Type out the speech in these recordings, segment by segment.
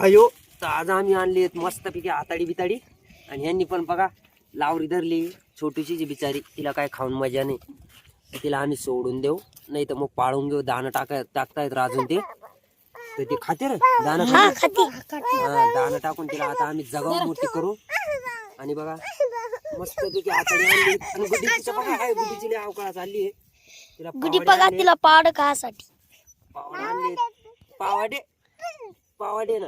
भायो तर आज आम्ही आणली मस्तपैकी आताडी बिताडी. आणि यांनी पण बघा लावरी धरली. छोटीशी जी बिचारी तिला काय खाऊन मजा नाही. तिला आम्ही सोडून देऊ. नाही तर मग पाळून घेऊ. दाणं टाका टाकतायत अजून ते. तर ते खाते रे दाणं खाते. हा दाणं टाकून तिला आता आम्ही जगाव मोठी करू. आणि बघा मस्त पैकी आताडी आणली. आणि गुड्डीची बघा काय गुड्डीची लय अवकाळ चालली आहे. तिला पावडे बघा. तिला पाड खासाठी पावडे आणले पावाडे. पावाडे ना.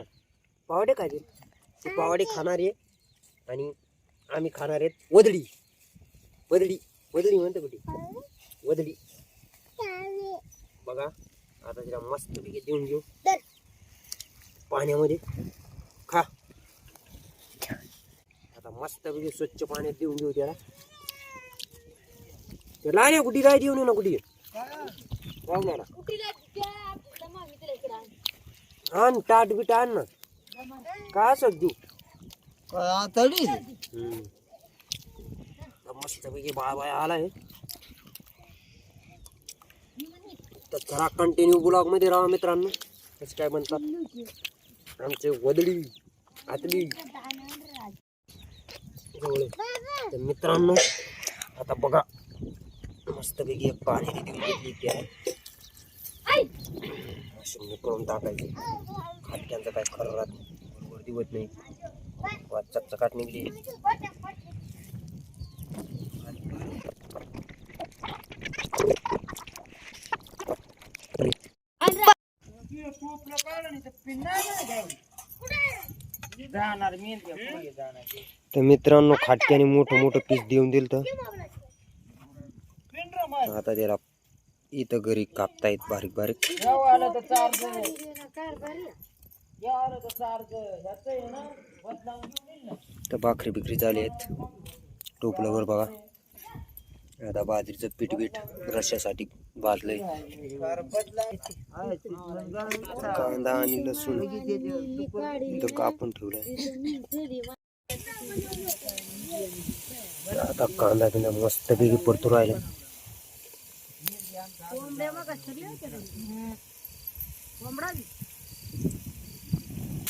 पावडे काय ते पावडे खाणार आहे आणि आम्ही खाणार आहेत वदडी वदडी वदडी म्हणते कुठे? वदडी बघा आता तिला मस्त पैकी देऊन घेऊ. पाण्यामध्ये खा. आता मस्त पैकी स्वच्छ पाण्यात देऊन घेऊ त्याला. त्याला नाही कुठे? काय देऊन येऊ ना कुठे? पाहुण्याला आण ताट बीट आण ना. का देऊ तडी मस्त पैकी बाळ बाळ आलाय. तर जरा कंटिन्यू ब्लॉगमध्ये राहा मित्रांनो. कसं काय म्हणतात? आमचे वदडी आतली. तर मित्रांनो आता बघा. मस्तपैकी एक पाणी घेतली ती आहे. अशी मोकळून टाकायची. खाटक्यांचं काय खरं राहत बरोबर दिवत नाही. वाद चकचकाट निघली. तर मित्रांनो खाटक्याने मोठं मोठं पीस देऊन दिलं तर आता त्याला इथं घरी कापतायत बारीक बारीक. तर भाकरी बिकरी झाली आहेत. टोपल्यावर बघा. आता बाजरीचं पीठ बीठ रश्यासाठी भाजलंय. कांदा आणि लसूण इथं कापून ठेवलाय. आता कांदा बिंदा मस्त पैकी परतू राहिला मोठी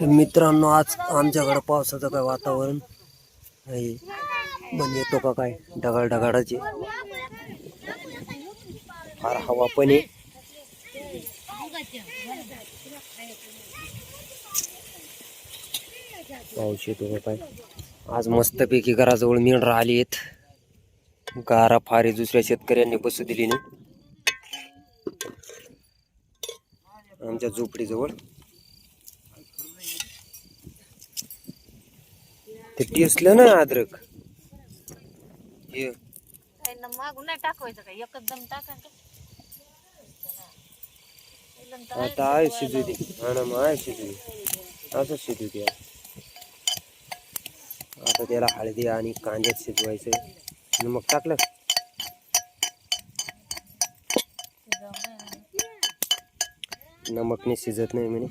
तर मित्रांनो आज आमच्याकडं पावसाचं काय वातावरण आहे? म्हणजे येतो का काय? ढगाळ ढगाळाचे फार हवा पण आहे. येतो का काय आज मस्तपैकी घराजवळ मेंढरा आली आहेत गारा फारी दुसऱ्या शेतकऱ्यांनी बसू दिली नाही. आमच्या झोपडीजवळ. ते टेसलं ना अद्रक. हे. मागून नाही टाकवायचं का? एकच दम टाकायचं आता आहे शिजू दे. हा मग आहे शिजू दे. असं शिजू दे. आता त्याला हळदी आणि कांद्यात शिजवायचं. आणि मग टाकलं. नमकने शिजत नाही म्हणे.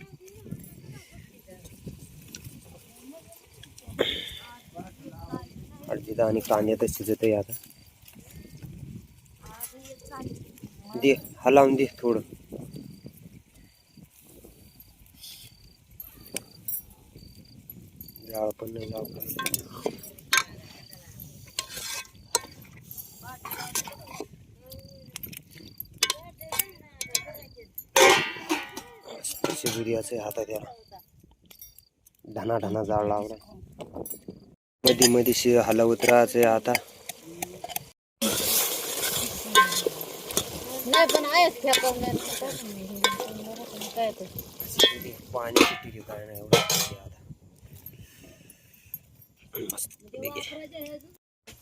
हळदीला आणि कांद्यातच शिजत आहे आता. दे हलावून दे थोडं. जाळ पण नाही लावलं शिबिरियाचे असे हातात याला ढना ढना जाळ लावला मध्ये मध्ये शि हलवत राहायचे आता पाणी किती काय नाही एवढं? मस्त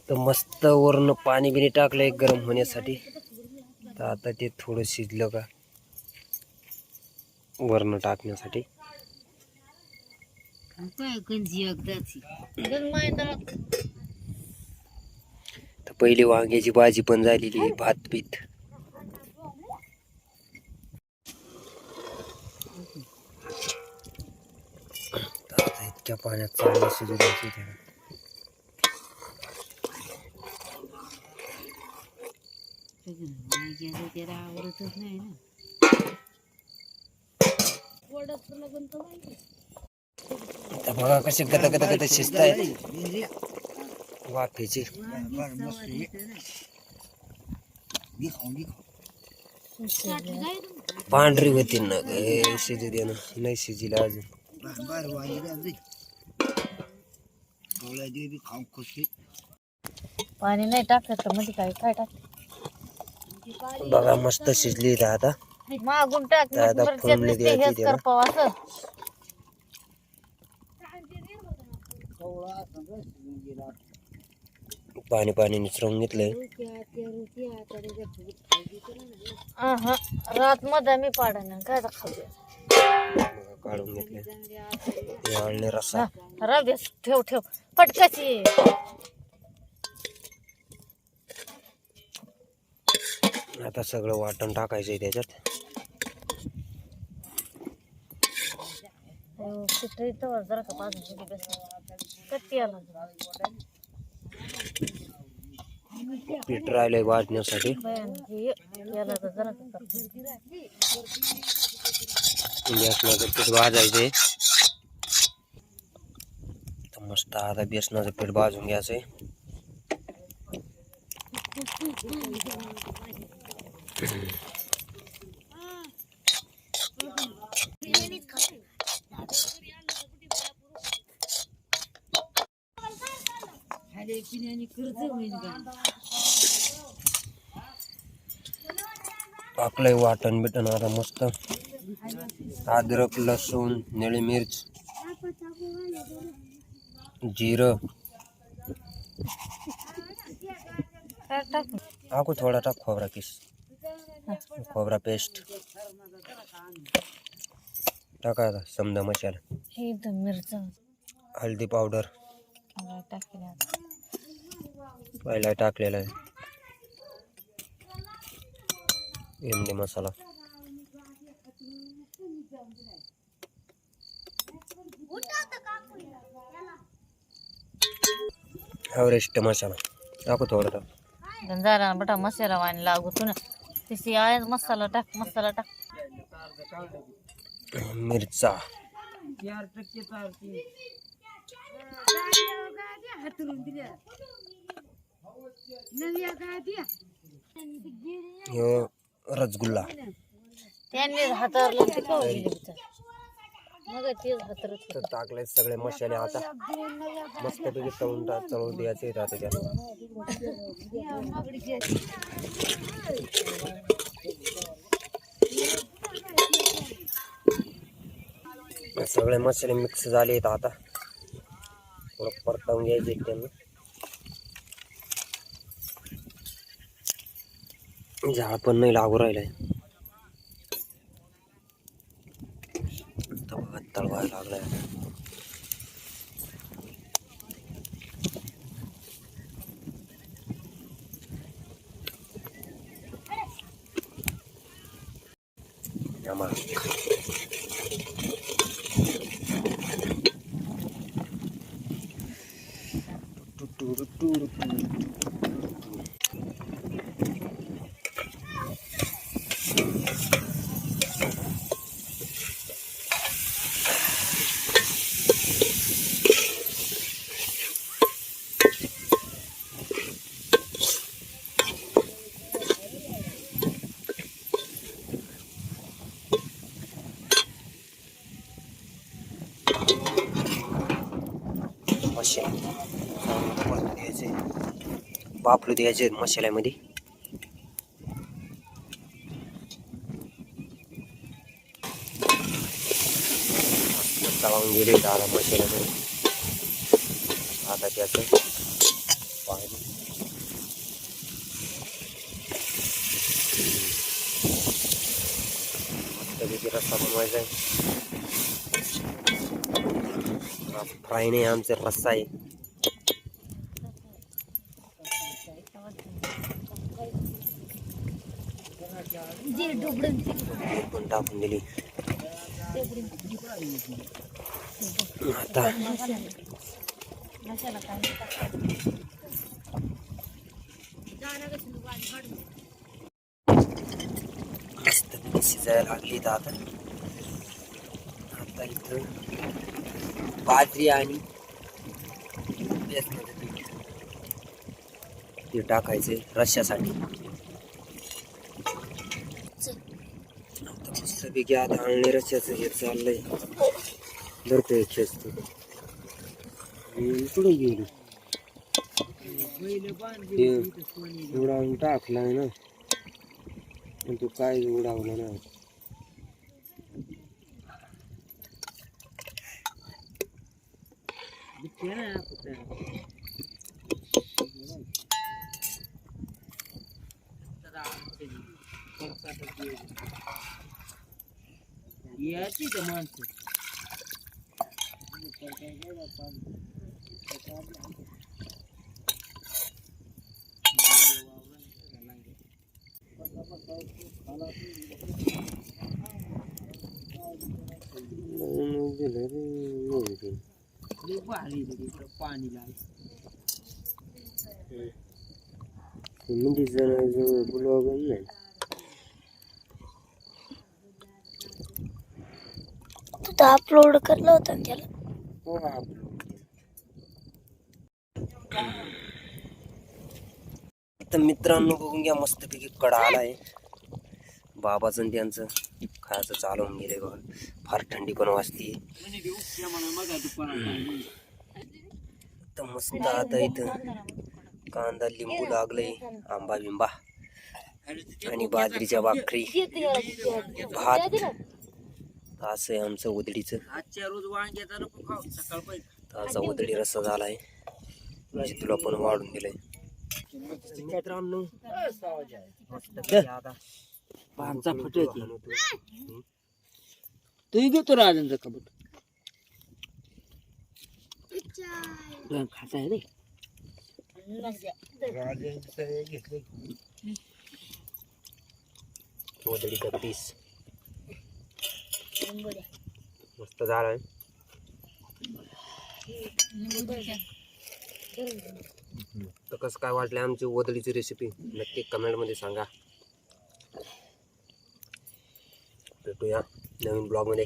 तर मस्त वरनं पाणी बिणी टाकलंय गरम होण्यासाठी. तर आता ते थोडं शिजलं का? वरनं टाकण्यासाठी. तर पहिली वांग्याची भाजी पण झालेली आहे भात पीत आता इतक्या पाण्यात चांगलं शिजू द्यायचं त्याला तर बघा कसे गत गत गत शिस्त आहे वाफेचे. पांढरी होती ना शिजू दे ना. नाही शिजिला अजून. पाणी नाही टाकत म्हणजे काय काय टाकत बघा मस्त शिजली इथं आता मागून टाक तर आता मिरच्यात फोडणी नुसते द्यायची हेच त्याला. करपाव असं. पाणी पाणी निसरवून घेतलंय. अहं. रात मध्ये मी पाडन काय आता खाऊ? बघा, काढून घेतलंय. हे आळणे रस्सा. रव्यास ठेव ठेव. फटकाची आता सगळं वाटण टाकायचंय त्याच्यात. पिठं इथं जरा का पाजून घे बस. कट्टी आला पीठ राहिलंय वाटण्यासाठी बयान हे याला तर जरा का करतो. बेसनाचं पीठ भाजायचंय. तर मस्त आता बेसनाचं पीठ भाजून घ्यायचंय. टाकलंय वाटण बिटण आता मस्त. अद्रक लसूण निळी मिर्च जिरं. टाकू थोडा टाक खोबरा किस. खोबरा पेस्ट. टाका समजा मसाला. हे मिरचा. हळदी पावडर पहिला टाकलेला आहे. इमली मसाला. एव्हरेस्ट मसाला. टाकू थोडा टाक गंजारा बटा मसाला वाणी लागू तू ना. आहे मसाला टाक मसाला टाक. मिरचा. ह्यो रसगुल्ला. त्यांनी हातावरलं ते खाऊ गेले बिचार. मग तेच हातरत तर टाकले सगळे मसाले आता. मस्तपैकी तळून टा तळून द्यायचे आता त्यात सगळे मसाले मिक्स झाले आहेत आता. थोडं परतवून घ्यायचे त्यांना. झाड पण नाही लागू राहिलंय. आता बघा तळवायला लागलाय आता. आम्हाला मसाले परतून द्यायचे बाफलू द्यायचे मसाल्यामध्ये. लावून गेले दादा मशाला आता त्याचं पाणी. मस्तपैकी रस्ता बनवायचा आहे. फ्राय नाही आमचा रस्सा आहे जे डुबडून हे पण टाकून दिली आता शिजायला लागली तर आता इथं बाजरी आणि ते टाकायचे रश्यासाठी आता आता आणले रस्त्याचं हे चाललंय. धरतोय खेचतो कुठे गेली. हे उडावून टाकलाय ना. पण तू काय उडावला ना Thank you. माणसं लय भारी आहे तिकडं पाणी लाल म्हणजे जण ब्लॉग नाही तू अपलोड करलं होतं त्याला. हो तर मित्रांनो बघून घ्या मस्तपैकी कडा आलाय. बाबाचं आणि त्यांचं. खायचं चालवून गेले बघा. फार थंडी पण वाजते. तर मस्त आता इथं कांदा लिंबू लागलंय आंबा बिंबा आणि बाजरीच्या भाकरी. भात. असं आहे आमचं उदडीचं. आजच्या रोज वांग्याचा नको खाऊ सकाळ पाहिजे ताजा उदडी रस्सा झालाय. म्हणजे तुला पण वाढून दिलंय. मित्रांनो पानचा फुट तू. घेतो राजांचा कबूत खाता आहे रे. वदडीचा पीस मस्त झालाय तर कसं काय वाटलं आमची वदळीची रेसिपी नक्की कमेंटमध्ये सांगा. भेटूया नवीन ब्लॉगमध्ये